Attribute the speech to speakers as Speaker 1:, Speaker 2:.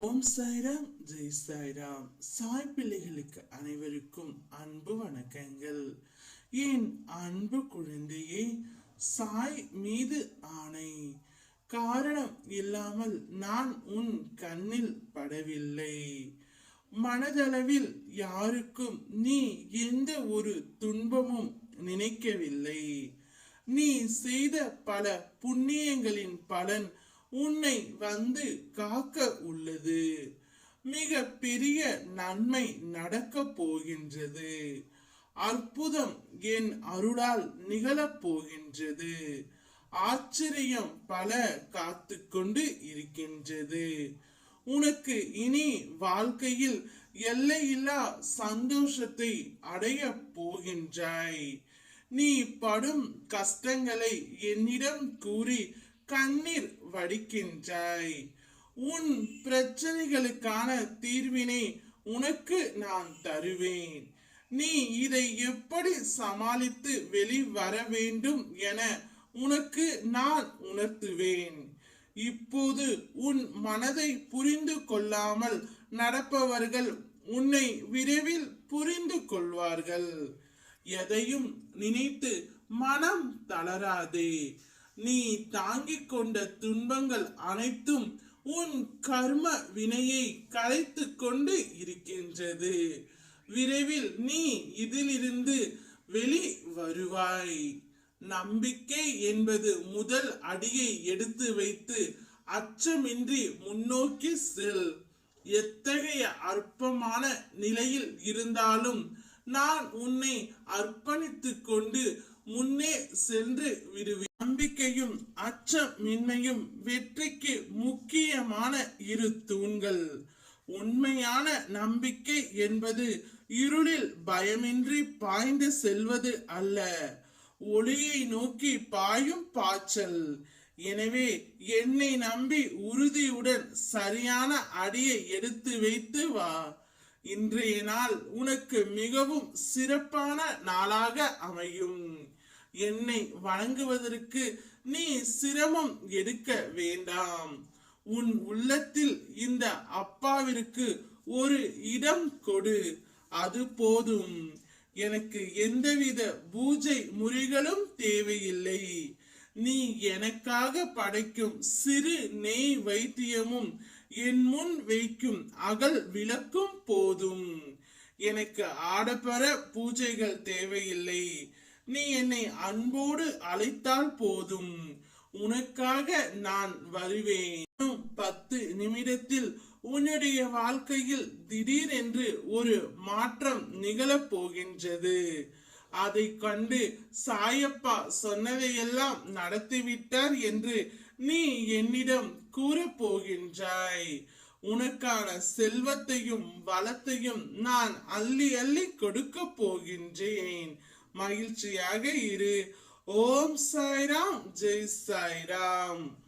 Speaker 1: ஓம் சாய்ராம் ஜெய் சாய்ராம். சாய் பிள்ளைகளுக்கு அனைவருக்கும் அன்பு வணக்கங்கள். என் அன்பு குழந்தையே சாய் மீது ஆணை. காரணம் இல்லாமல் நான் உன் கண்ணில் படவில்லை. மனதளவில் யாருக்கும் நீ எந்த ஒரு துன்பமும் நினைக்கவில்லை. நீ செய்த பல புண்ணியங்களின் பலன் உன்னை வந்து காக்க உள்ளது. மிக பெரிய நன்மை நடக்க போகின்றது. அற்புதம் என் அருளால் நிகழப் போகின்றது. ஆச்சரியம் பல காத்து கொண்டு இருக்கின்றது. உனக்கு இனி வாழ்க்கையில் எல்லையில்லா சந்தோஷத்தை அடைய போகின்றாய். நீ படும் கஷ்டங்களை என்னிடம் கூறி கண்ணீர் வடிக்கின்றாய். உன் பிரச்சனைகளுக்கான தீர்வினை உனக்கு நான் தருவேன். நீ இதை எப்படி சமாளித்து வெளிவர வேண்டும் என உனக்கு நான் உணர்த்துவேன். இப்போது உன் மனதை புரிந்து கொள்ளாமல் நடப்பவர்கள் உன்னை விரைவில் புரிந்து கொள்வார்கள். எதையும் நினைத்து மனம் தளராதே. நீ தாங்கிக் கொண்ட துன்பங்கள் அனைத்தும் உன் கர்ம வினையை கலைத்து கொண்டு இருக்கின்றது. விரைவில் நீ இதிலிருந்து வெளி வருவாய். நம்பிக்கை என்பது முதல் அடியை எடுத்து வைத்து அச்சமின்றி முன்னோக்கி செல். எத்தகைய அற்பமான நிலையில் இருந்தாலும் நான் உன்னை அர்ப்பணித்துக் கொண்டு முன்னே சென்று விடுவேன் நம்பிக்கையும் அச்சமின்மையும் வெற்றிக்கு முக்கியமான இரு தூண்கள். உண்மையான நம்பிக்கை என்பது இருளில் பயமின்றி பாய்ந்து செல்வது அல்ல. ஒளியை நோக்கி பாயும் பாய்ச்சல். எனவே என்னை நம்பி உறுதியுடன் சரியான அடியை எடுத்து வைத்து வா. இன்றைய நாள் உனக்கு மிகவும் சிறப்பான நாளாக அமையும். என்னை வணங்குவதற்கு நீ சிரமம் எடுக்க வேண்டாம். உன் உள்ளத்தில் இந்த அப்பாவிற்கு ஒரு இடம் கொடு. அது போதும். எனக்கு எந்தவித பூஜை முறைகளும் தேவையில்லை. நீ எனக்காக படைக்கும் சிறு நெய் வைத்தியமும் என் முன் வைக்கும் அகல் விளக்கும் போதும். எனக்கு ஆடப்பர பூஜைகள் தேவையில்லை. நீ என்னை அன்போடு அழைத்தால் போதும். உனக்காக நான் வருவேன். பத்து நிமிடத்தில் உன்னுடைய வாழ்க்கையில் திடீரென்று ஒரு மாற்றம் நிகழப் போகின்றது. அதை கண்டு சாயப்பா சொன்னதையெல்லாம் நடத்திவிட்டார் என்று நீ என்னிடம் கூறப் போகின்றாய் உனக்கான செல்வத்தையும் வளத்தையும் நான் அள்ளி அள்ளி கொடுக்க போகின்றேன். மகிழ்ச்சியாக இரு. ஓம் சாய்ராம். ஜெய் சாய்ராம்.